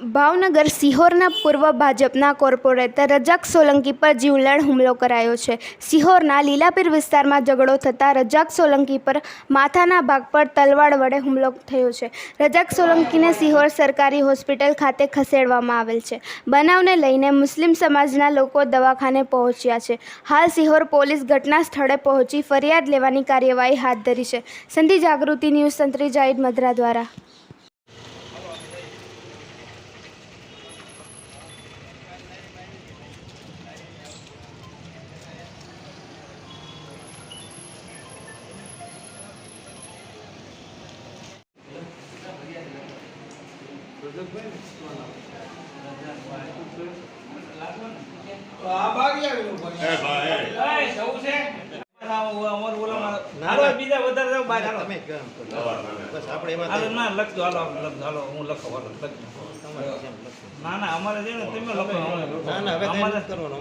ભાવનગર સિહોરના પૂર્વ ભાજપના કોર્પોરેટર રજાક સોલંકી પર જીવલેણ હુમલો કરાયો છે. સિહોરના લીલાપીર વિસ્તારમાં ઝઘડો થતાં રજાક સોલંકી પર માથાના ભાગ પર તલવાડ વડે હુમલો થયો છે. રજાક સોલંકીને સિહોર સરકારી હોસ્પિટલ ખાતે ખસેડવામાં આવેલ છે. બનાવને લઈને મુસ્લિમ સમાજના લોકો દવાખાને પહોંચ્યા છે. હાલ સિહોર પોલીસ ઘટના સ્થળે પહોંચી ફરિયાદ લેવાની કાર્યવાહી હાથ ધરી છે. સંધિ જાગૃતિ ન્યૂઝ તંત્રી જાહિદ મદ્રા દ્વારા. ના ના અમારે છે ને તમે લખો. ના ના હવે કરવાનું.